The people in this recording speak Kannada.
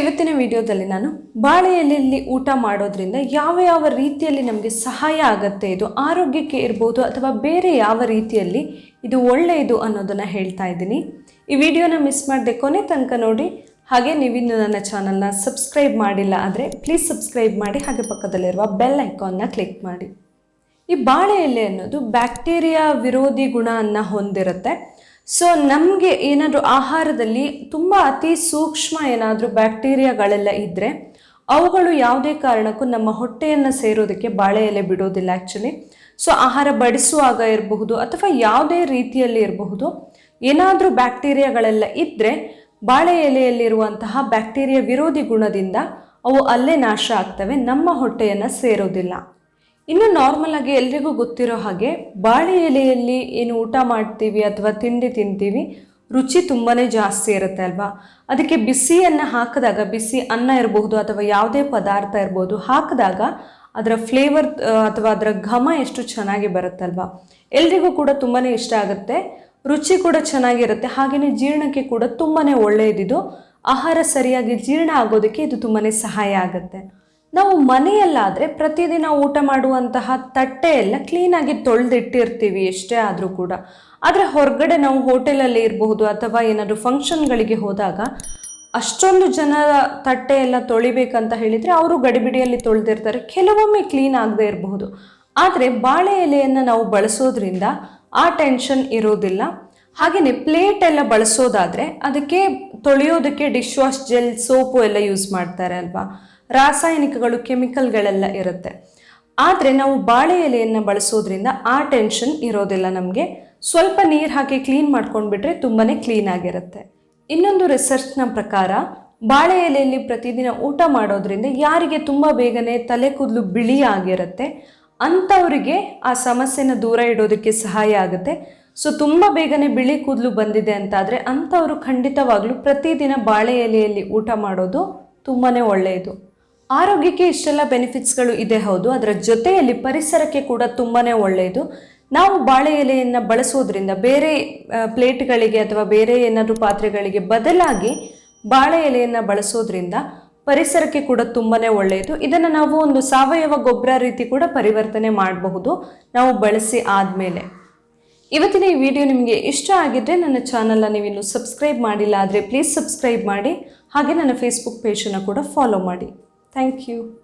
ಇವತ್ತಿನ ವಿಡಿಯೋದಲ್ಲಿ ನಾನು ಬಾಳೆ ಎಲೆಯಲ್ಲಿ ಊಟ ಮಾಡೋದ್ರಿಂದ ಯಾವ ಯಾವ ರೀತಿಯಲ್ಲಿ ನಮಗೆ ಸಹಾಯ ಆಗುತ್ತೆ, ಇದು ಆರೋಗ್ಯಕ್ಕೆ ಇರ್ಬೋದು ಅಥವಾ ಬೇರೆ ಯಾವ ರೀತಿಯಲ್ಲಿ ಇದು ಒಳ್ಳೆಯದು ಅನ್ನೋದನ್ನು ಹೇಳ್ತಾ ಇದ್ದೀನಿ. ಈ ವಿಡಿಯೋನ ಮಿಸ್ ಮಾಡದೆ ಕೊನೆ ತನಕ ನೋಡಿ. ಹಾಗೆ ನೀವಿನ್ನು ನನ್ನ ಚಾನಲ್ನ ಸಬ್ಸ್ಕ್ರೈಬ್ ಮಾಡಿಲ್ಲ ಆದರೆ ಪ್ಲೀಸ್ ಸಬ್ಸ್ಕ್ರೈಬ್ ಮಾಡಿ. ಹಾಗೆ ಪಕ್ಕದಲ್ಲಿರುವ ಬೆಲ್ ಐಕಾನ್ನ ಕ್ಲಿಕ್ ಮಾಡಿ. ಈ ಬಾಳೆ ಎಲೆ ಅನ್ನೋದು ಬ್ಯಾಕ್ಟೀರಿಯಾ ವಿರೋಧಿ ಗುಣವನ್ನು ಹೊಂದಿರುತ್ತೆ. ಸೊ ನಮಗೆ ಏನಾದರೂ ಆಹಾರದಲ್ಲಿ ತುಂಬ ಅತಿ ಸೂಕ್ಷ್ಮ ಏನಾದರೂ ಬ್ಯಾಕ್ಟೀರಿಯಾಗಳೆಲ್ಲ ಇದ್ದರೆ ಅವುಗಳು ಯಾವುದೇ ಕಾರಣಕ್ಕೂ ನಮ್ಮ ಹೊಟ್ಟೆಯನ್ನು ಸೇರೋದಕ್ಕೆ ಬಾಳೆ ಎಲೆ ಬಿಡೋದಿಲ್ಲ ಆ್ಯಕ್ಚುಲಿ ಸೊ ಆಹಾರ ಬಡಿಸುವಾಗ ಇರಬಹುದು ಅಥವಾ ಯಾವುದೇ ರೀತಿಯಲ್ಲಿ ಇರಬಹುದು, ಏನಾದರೂ ಬ್ಯಾಕ್ಟೀರಿಯಾಗಳೆಲ್ಲ ಇದ್ದರೆ ಬಾಳೆ ಎಲೆಯಲ್ಲಿರುವಂತಹ ಬ್ಯಾಕ್ಟೀರಿಯಾ ವಿರೋಧಿ ಗುಣದಿಂದ ಅವು ಅಲ್ಲೇ ನಾಶ ಆಗ್ತವೆ, ನಮ್ಮ ಹೊಟ್ಟೆಯನ್ನು ಸೇರೋದಿಲ್ಲ. ಇನ್ನು ನಾರ್ಮಲ್ ಆಗಿ ಎಲ್ರಿಗೂ ಗೊತ್ತಿರೋ ಹಾಗೆ ಬಾಳೆ ಎಲೆಯಲ್ಲಿ ಏನು ಊಟ ಮಾಡ್ತೀವಿ ಅಥವಾ ತಿಂಡಿ ತಿಂತೀವಿ, ರುಚಿ ತುಂಬಾ ಜಾಸ್ತಿ ಇರುತ್ತೆ ಅಲ್ವಾ? ಅದಕ್ಕೆ ಬಿಸಿಯನ್ನು ಹಾಕಿದಾಗ, ಬಿಸಿ ಅನ್ನ ಇರಬಹುದು ಅಥವಾ ಯಾವುದೇ ಪದಾರ್ಥ ಇರ್ಬೋದು, ಹಾಕಿದಾಗ ಅದರ ಫ್ಲೇವರ್ ಅಥವಾ ಅದರ ಘಮ ಎಷ್ಟು ಚೆನ್ನಾಗಿ ಬರುತ್ತಲ್ವಾ ಎಲ್ರಿಗೂ ಕೂಡ ತುಂಬಾ ಇಷ್ಟ ಆಗುತ್ತೆ, ರುಚಿ ಕೂಡ ಚೆನ್ನಾಗಿರುತ್ತೆ ಹಾಗೆಯೇ ಜೀರ್ಣಕ್ಕೆ ಕೂಡ ತುಂಬಾ ಒಳ್ಳೆಯದಿದು. ಆಹಾರ ಸರಿಯಾಗಿ ಜೀರ್ಣ ಆಗೋದಕ್ಕೆ ಇದು ತುಂಬಾ ಸಹಾಯ ಆಗುತ್ತೆ. ನಾವು ಮನೆಯಲ್ಲಾದರೆ ಪ್ರತಿದಿನ ಊಟ ಮಾಡುವಂತಹ ತಟ್ಟೆ ಎಲ್ಲ ಕ್ಲೀನಾಗಿ ತೊಳೆದಿಟ್ಟಿರ್ತೀವಿ ಎಷ್ಟೇ ಆದರೂ ಕೂಡ. ಆದರೆ ಹೊರಗಡೆ ನಾವು ಹೋಟೆಲಲ್ಲಿ ಇರಬಹುದು ಅಥವಾ ಏನಾದರೂ ಫಂಕ್ಷನ್ಗಳಿಗೆ ಹೋದಾಗ ಅಷ್ಟೊಂದು ಜನರ ತಟ್ಟೆ ಎಲ್ಲ ತೊಳಿಬೇಕಂತ ಹೇಳಿದರೆ ಅವರು ಗಡಿಬಿಡಿಯಲ್ಲಿ ತೊಳೆದಿರ್ತಾರೆ. ಕೆಲವೊಮ್ಮೆ ಕ್ಲೀನ್ ಆಗದೆ ಇರಬಹುದು. ಆದರೆ ಬಾಳೆ ಎಲೆಯನ್ನು ನಾವು ಬಳಸೋದ್ರಿಂದ ಆ ಟೆನ್ಷನ್ ಇರೋದಿಲ್ಲ. ಹಾಗೆಯೇ ಪ್ಲೇಟ್ ಎಲ್ಲ ಬಳಸೋದಾದರೆ ಅದಕ್ಕೆ ತೊಳೆಯೋದಕ್ಕೆ ಡಿಶ್ ವಾಶ್ ಜೆಲ್ ಸೋಪು ಎಲ್ಲ ಯೂಸ್ ಮಾಡ್ತಾರೆ ಅಲ್ವಾ? ರಾಸಾಯನಿಕಗಳು ಕೆಮಿಕಲ್ಗಳೆಲ್ಲ ಇರುತ್ತೆ. ಆದರೆ ನಾವು ಬಾಳೆ ಎಲೆಯನ್ನು ಬಳಸೋದ್ರಿಂದ ಆ ಟೆನ್ಷನ್ ಇರೋದಿಲ್ಲ ನಮಗೆ. ಸ್ವಲ್ಪ ನೀರು ಹಾಕಿ ಕ್ಲೀನ್ ಮಾಡ್ಕೊಂಡ್ಬಿಟ್ರೆ ತುಂಬಾ ಕ್ಲೀನ್ ಆಗಿರುತ್ತೆ. ಇನ್ನೊಂದು ರಿಸರ್ಚ್ನ ಪ್ರಕಾರ, ಬಾಳೆ ಎಲೆಯಲ್ಲಿ ಪ್ರತಿದಿನ ಊಟ ಮಾಡೋದ್ರಿಂದ ಯಾರಿಗೆ ತುಂಬ ಬೇಗನೆ ತಲೆ ಕೂದಲು ಬಿಳಿ ಆಗಿರುತ್ತೆ. ಅಂಥವರಿಗೆ ಆ ಸಮಸ್ಯೆನ ದೂರ ಇಡೋದಕ್ಕೆ ಸಹಾಯ ಆಗುತ್ತೆ. ಸೊ, ತುಂಬ ಬೇಗನೆ ಬಿಳಿ ಕೂದಲು ಬಂದಿದೆ ಅಂತಾದರೆ ಅಂಥವರು ಖಂಡಿತವಾಗಲೂ ಪ್ರತಿದಿನ ಬಾಳೆ ಎಲೆಯಲ್ಲಿ ಊಟ ಮಾಡೋದು ತುಂಬಾ ಒಳ್ಳೆಯದು. ಆರೋಗ್ಯಕ್ಕೆ ಇಷ್ಟೆಲ್ಲ ಬೆನಿಫಿಟ್ಸ್ಗಳು ಇದೆ ಹೌದು. ಅದರ ಜೊತೆಯಲ್ಲಿ ಪರಿಸರಕ್ಕೆ ಕೂಡ ತುಂಬಾ ಒಳ್ಳೆಯದು ನಾವು ಬಾಳೆ ಎಲೆಯನ್ನು ಬಳಸೋದ್ರಿಂದ ಬೇರೆ ಪ್ಲೇಟ್ಗಳಿಗೆ ಅಥವಾ ಬೇರೆ ಏನಾದರೂ ಪಾತ್ರೆಗಳಿಗೆ ಬದಲಾಗಿ ಬಾಳೆ ಎಲೆಯನ್ನು ಬಳಸೋದ್ರಿಂದ ಪರಿಸರಕ್ಕೆ ಕೂಡ ತುಂಬಾ ಒಳ್ಳೆಯದು ಇದನ್ನು ನಾವು ಒಂದು ಸಾವಯವ ಗೊಬ್ಬರ ರೀತಿ ಕೂಡ ಪರಿವರ್ತನೆ ಮಾಡಬಹುದು. ನಾವು ಬಳಸಿ ಆದಮೇಲೆ. ಇವತ್ತಿನ ಈ ವಿಡಿಯೋ ನಿಮಗೆ ಇಷ್ಟ ಆಗಿದ್ದರೆ ನನ್ನ ಚಾನಲ್ನ ನೀವಿನ್ನು ಸಬ್ಸ್ಕ್ರೈಬ್ ಮಾಡಿಲ್ಲ ಆದರೆ ಪ್ಲೀಸ್ ಸಬ್ಸ್ಕ್ರೈಬ್ ಮಾಡಿ. ಹಾಗೆ ನನ್ನ ಫೇಸ್ಬುಕ್ ಪೇಜನ್ನು ಕೂಡ ಫಾಲೋ ಮಾಡಿ. Thank you.